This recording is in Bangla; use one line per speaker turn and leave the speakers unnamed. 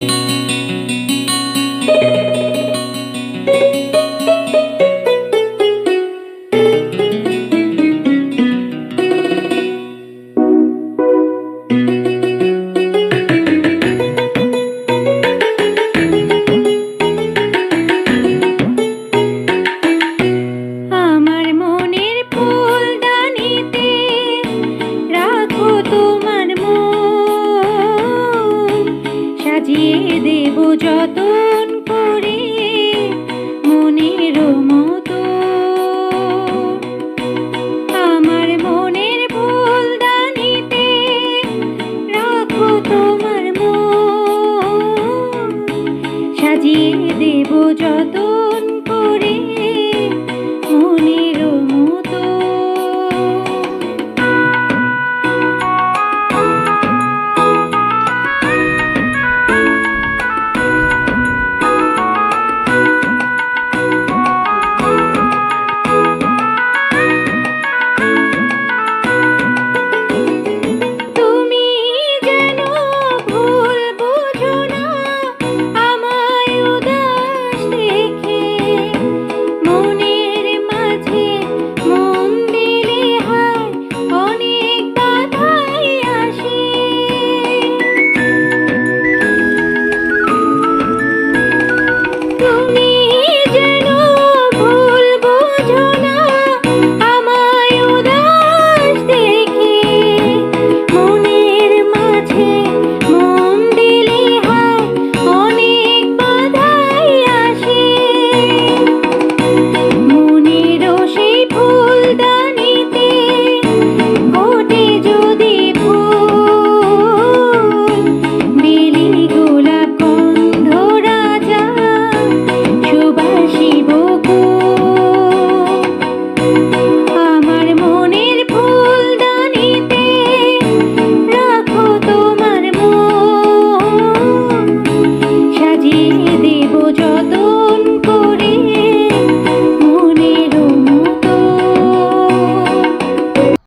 আমার সাজিয়ে দেব যতন করে মনের মতো। আমার মনের ফুলদানিতে রাখো তোমার মন। সাজিয়ে দেব যতন